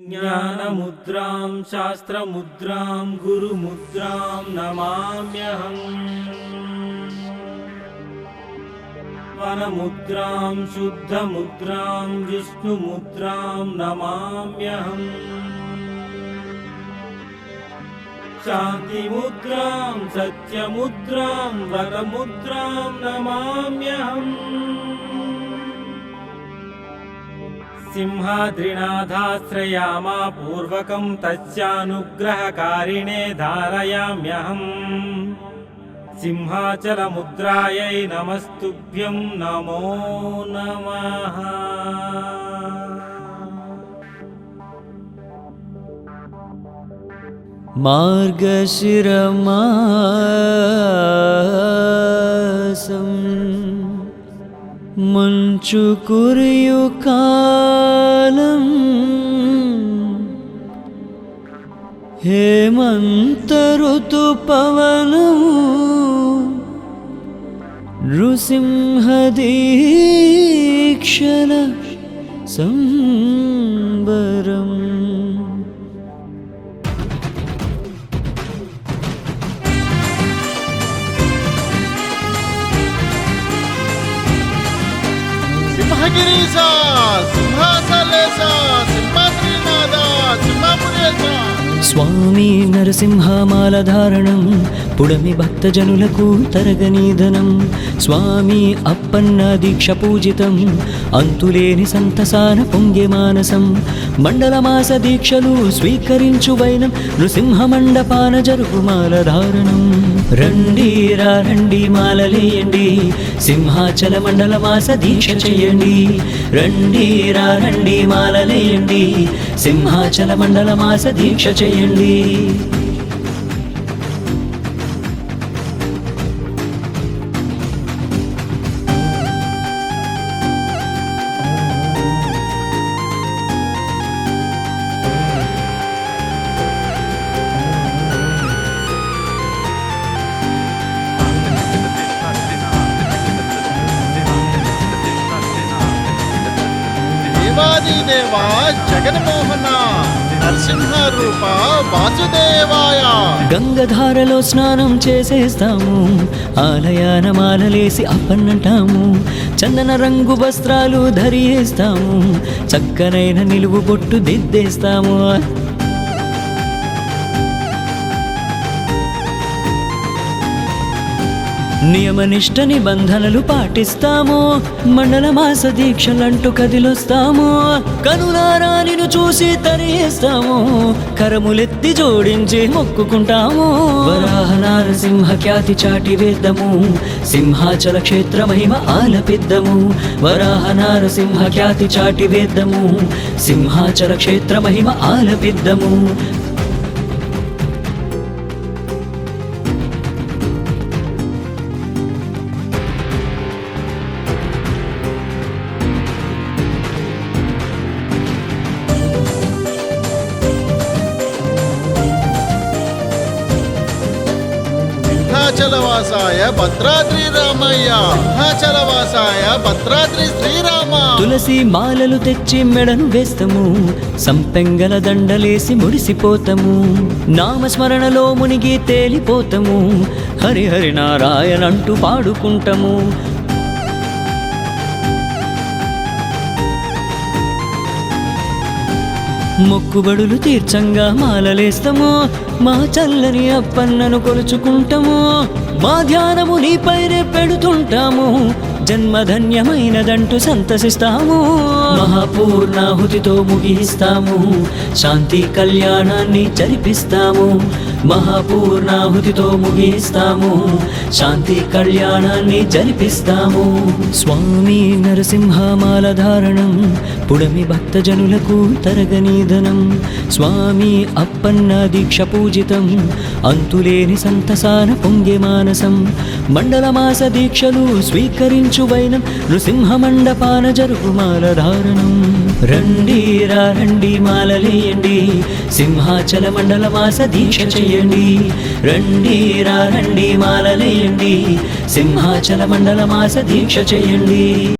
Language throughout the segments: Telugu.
ज्ञानमुद्रां शास्त्रमुद्रां गुरुमुद्रां नमाम्यहम्। वनमुद्रां शुद्धमुद्रां विष्णुमुद्रां नमाम्यहम्। शान्तिमुद्रां सत्यमुद्रां वरमुद्रां नमाम्यहम् सिंहाद्रिनाथाश्रयामा सिंहादृनाथाश्रयामापूर्वकम् तस्यानुग्रहकारिणे धारयाम्यहम्। सिंहाचलमुद्रायै नमस्तुभ्यम् नमो नमः। मार्गशिरमासम् मञ्चुकुर्युकालम् हे मन्तऋतुपवनौ नृसिंहदेश संबरम् స్వామి నరసింహమాల ధారణం పుడమి భక్తజనులకు తరగనీధనం. స్వామి అప్పన్న దీక్ష పూజితం అంతులేని సంతసాన పొంగే మానసం మండలమాస దీక్షలు స్వీకరించు వైనం నృసింహ మండపాన జరుగు మాలధారణం రండి రా రండి మాలలేయండి. సింహాచల మండలమాస దీక్ష చెయ్యండి రండి రా రండి మాలలేయండి. సింహాచల మండలమాస దీక్ష చేయండి. జగన్మోహన నరసింహరూప వాసుదేవాయ. గంగధారలో స్నానం చేసేస్తాము. ఆలయాన మాలలేసి అప్పన్నంటాము. చందన రంగు వస్త్రాలు ధరియేస్తాము. చక్కనైన నిలువు బొట్టు దిద్దేస్తాము. నియమనిష్ట నిబంధనలు పాటిస్తాము. మండల మాస దీక్షలంటూ కదిలొస్తాము. కనులారా నిన్ను చూసి తరిస్తాము కరములెత్తి జోడించి మొక్కుకుంటాము. వరాహ నారసింహ ఖ్యాతి చాటి వేద్దము. సింహాచల క్షేత్ర మహిమ ఆలపిద్దము. వరాహ నారసింహ ఖ్యాతి చాటి వేద్దము. సింహాచల క్షేత్ర మహిమ ఆలపిద్దము. సింహాచలవాసాయ భద్రాద్రి రామయ్య. సింహాచలవాసాయ భద్రాద్రి శ్రీరామ. తులసి మాలలు తెచ్చి మెడను వేస్తము సంపెంగల దండలేసి ముడిసిపోతము నామస్మరణలో మునిగి తేలిపోతము హరి హరి నారాయణ అంటూ పాడుకుంటాము. మొక్కుబడులు తీర్చంగా మాలలేస్తాము మా చల్లని అప్పన్నను కొలుచుకుంటాము మా ధ్యానము నీపైనే పెడుతుంటాము. జన్మధన్యమైనదంటూ సంతసిస్తాము. మహాపూర్ణాహుతితో ముగిస్తాము శాంతి కళ్యాణాన్ని జరిపిస్తాము. మహాపూర్ణాహుతితో ముగిస్తాము శాంతి కళ్యాణాన్ని జరిపిస్తాము. స్వామి నరసింహమాల ధారణం. పుడమి భక్తజనులకు తరగనీధనం. స్వామి అప్పన్న దీక్ష పూజితం. అంతులేని సంతసాన పొంగే మానసం. మండలమాస దీక్షలు స్వీకరించు వైనం నృసింహమండపాన జరుగు మాలధారణం. రండి రా రండి మాలలేయండి. సింహాచల మండలమాస దీక్ష చెయ్యండి. రండి రా రండి మాలలేయండి. సింహాచల మండలమాస దీక్ష చెయ్యండి.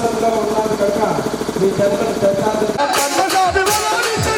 జన్మను మీ ఉన్నారు కనుక మీ జన్మను దత్తాత్రేయ